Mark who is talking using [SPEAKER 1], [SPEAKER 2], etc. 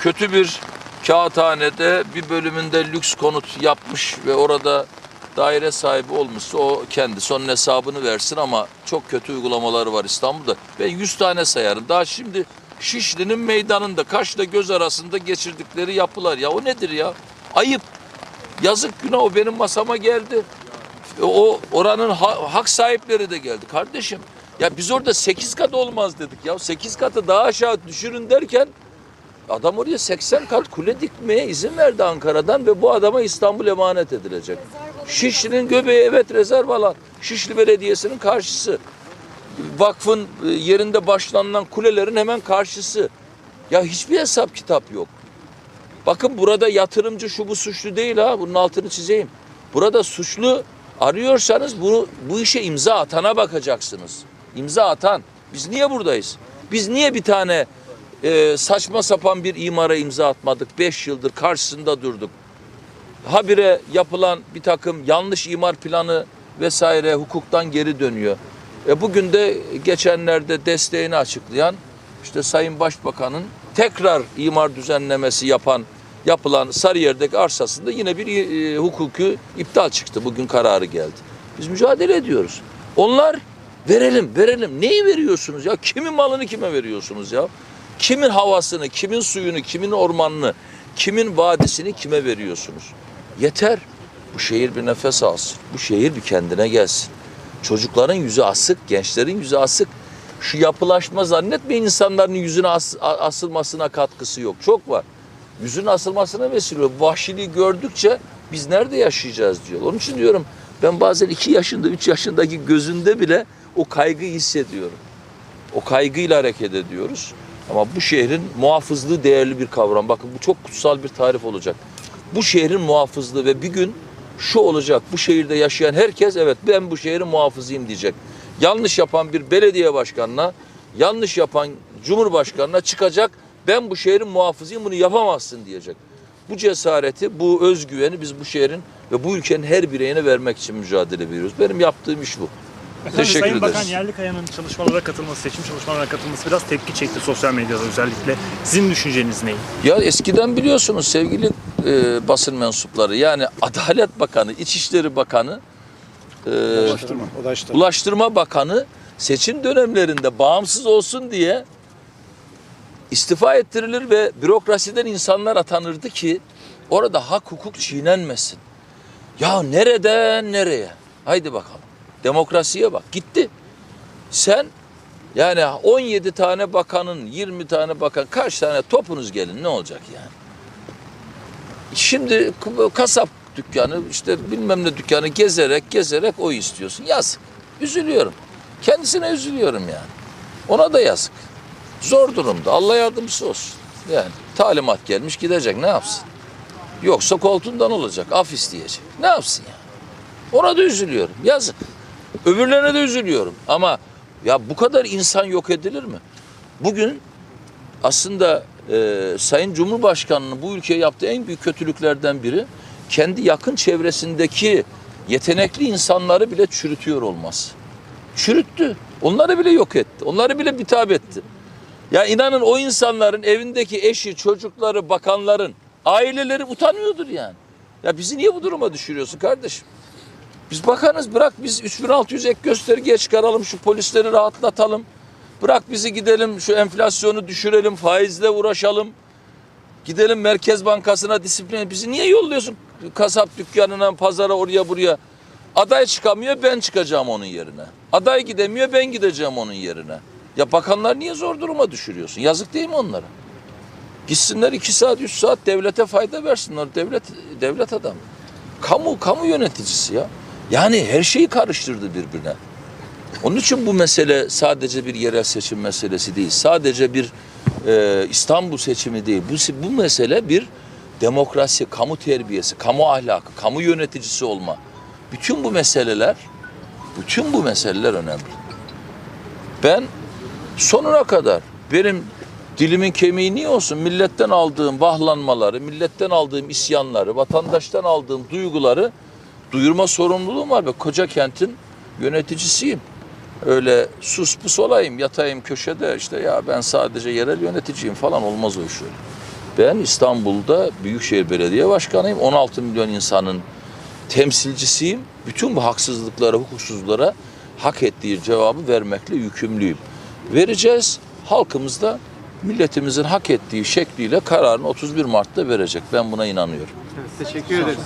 [SPEAKER 1] kötü bir kağıthanede bir bölümünde lüks konut yapmış ve orada daire sahibi olmuşsa o kendisi onun hesabını versin ama çok kötü uygulamaları var İstanbul'da. Ben 100 tane sayarım. Daha şimdi Şişli'nin meydanında Kaş'la göz arasında geçirdikleri yapılar ya o nedir ya? Ayıp. Yazık günah o benim masama geldi. E, O oranın ha- hak sahipleri de geldi kardeşim. Ya biz orada 8 kat olmaz dedik ya. 8 katı daha aşağı düşürün derken adam oraya 80 kat kule dikmeye izin verdi Ankara'dan ve bu adama İstanbul emanet edilecek. Şişli'nin göbeği evet rezerv alan. Şişli Belediyesi'nin karşısı. Vakfın e, yerinde başlanılan kulelerin hemen karşısı. Ya hiçbir hesap kitap yok. Bakın burada yatırımcı şu bu suçlu değil ha. Bunun altını çizeyim. Burada suçlu arıyorsanız bunu bu işe imza atana bakacaksınız. İmza atan. Biz niye buradayız? Biz niye bir tane e, saçma sapan bir imara imza atmadık? Beş yıldır karşısında durduk. Habire yapılan bir takım yanlış imar planı vesaire hukuktan geri dönüyor. E bugün de geçenlerde desteğini açıklayan işte Sayın Başbakan'ın tekrar imar düzenlemesi yapan yapılan Sarıyer'deki arsasında yine bir e, hukuku iptal çıktı. Bugün kararı geldi. Biz mücadele ediyoruz. Onlar verelim, verelim. Neyi veriyorsunuz ya? Kimin malını kime veriyorsunuz ya? Kimin havasını, kimin suyunu, kimin ormanını, kimin vadisini kime veriyorsunuz? Yeter. Bu şehir bir nefes alsın. Bu şehir bir kendine gelsin. Çocukların yüzü asık, gençlerin yüzü asık. Şu yapılaşma zannetmeyin insanların yüzüne as- asılmasına katkısı yok. Çok var. Yüzün asılmasına vesile oluyor. Vahşiliği gördükçe biz nerede yaşayacağız diyor. Onun için diyorum ben bazen iki yaşında, üç yaşındaki gözünde bile o kaygıyı hissediyorum. O kaygıyla hareket ediyoruz. Ama bu şehrin muhafızlığı değerli bir kavram. Bakın bu çok kutsal bir tarif olacak. Bu şehrin muhafızlığı ve bir gün şu olacak. Bu şehirde yaşayan herkes evet ben bu şehrin muhafızıyım diyecek. Yanlış yapan bir belediye başkanına, yanlış yapan cumhurbaşkanına çıkacak. Ben bu şehrin muhafızıyım bunu yapamazsın diyecek. Bu cesareti, bu özgüveni biz bu şehrin ve bu ülkenin her bireyine vermek için mücadele veriyoruz. Benim yaptığım iş bu.
[SPEAKER 2] Efendim,
[SPEAKER 1] Teşekkür
[SPEAKER 2] Sayın
[SPEAKER 1] ederiz.
[SPEAKER 2] Bakan Yerlikaya'nın çalışmalara katılması, seçim çalışmalarına katılması biraz tepki çekti sosyal medyada özellikle. Sizin düşünceniz ne?
[SPEAKER 1] Ya eskiden biliyorsunuz sevgili e, basın mensupları yani Adalet Bakanı, İçişleri Bakanı, e,
[SPEAKER 3] Ulaştırma. Ulaştırma.
[SPEAKER 1] Ulaştırma Bakanı seçim dönemlerinde bağımsız olsun diye istifa ettirilir ve bürokrasiden insanlar atanırdı ki orada hak hukuk çiğnenmesin. Ya nereden nereye? Haydi bakalım. Demokrasiye bak. Gitti. Sen yani 17 tane bakanın, 20 tane bakan kaç tane topunuz gelin ne olacak yani? Şimdi kasap dükkanı işte bilmem ne dükkanı gezerek gezerek o istiyorsun. Yazık. Üzülüyorum. Kendisine üzülüyorum yani. Ona da yazık. Zor durumda. Allah yardımcısı olsun. Yani talimat gelmiş gidecek ne yapsın? Yoksa koltuğundan olacak. Af isteyecek. Ne yapsın yani? Ona da üzülüyorum. Yazık. Öbürlerine de üzülüyorum. Ama ya bu kadar insan yok edilir mi? Bugün aslında e, Sayın Cumhurbaşkanı'nın bu ülkeye yaptığı en büyük kötülüklerden biri kendi yakın çevresindeki yetenekli insanları bile çürütüyor olması. Çürüttü. Onları bile yok etti. Onları bile bitap etti. Ya inanın o insanların evindeki eşi, çocukları, bakanların, aileleri utanıyordur yani. Ya bizi niye bu duruma düşürüyorsun kardeşim? Biz bakanız bırak biz 3600 ek göstergeye çıkaralım şu polisleri rahatlatalım. Bırak bizi gidelim şu enflasyonu düşürelim faizle uğraşalım. Gidelim Merkez Bankası'na disiplin. Bizi niye yolluyorsun kasap dükkanına, pazara, oraya buraya? Aday çıkamıyor ben çıkacağım onun yerine. Aday gidemiyor ben gideceğim onun yerine. Ya bakanlar niye zor duruma düşürüyorsun? Yazık değil mi onlara? Gitsinler iki saat, üç saat devlete fayda versinler. Devlet, devlet adam. Kamu, kamu yöneticisi ya. Yani her şeyi karıştırdı birbirine. Onun için bu mesele sadece bir yerel seçim meselesi değil. Sadece bir e, İstanbul seçimi değil. Bu, bu mesele bir demokrasi, kamu terbiyesi, kamu ahlakı, kamu yöneticisi olma. Bütün bu meseleler, bütün bu meseleler önemli. Ben sonuna kadar benim dilimin kemiği niye olsun? Milletten aldığım vahlanmaları, milletten aldığım isyanları, vatandaştan aldığım duyguları duyurma sorumluluğum var ve koca kentin yöneticisiyim. Öyle sus pus olayım, yatayım köşede işte ya ben sadece yerel yöneticiyim falan olmaz o iş öyle. Ben İstanbul'da Büyükşehir Belediye Başkanıyım. 16 milyon insanın temsilcisiyim. Bütün bu haksızlıklara, hukuksuzlara hak ettiği cevabı vermekle yükümlüyüm. Vereceğiz. Halkımız da milletimizin hak ettiği şekliyle kararını 31 Mart'ta verecek. Ben buna inanıyorum.
[SPEAKER 3] Evet, teşekkür ederiz.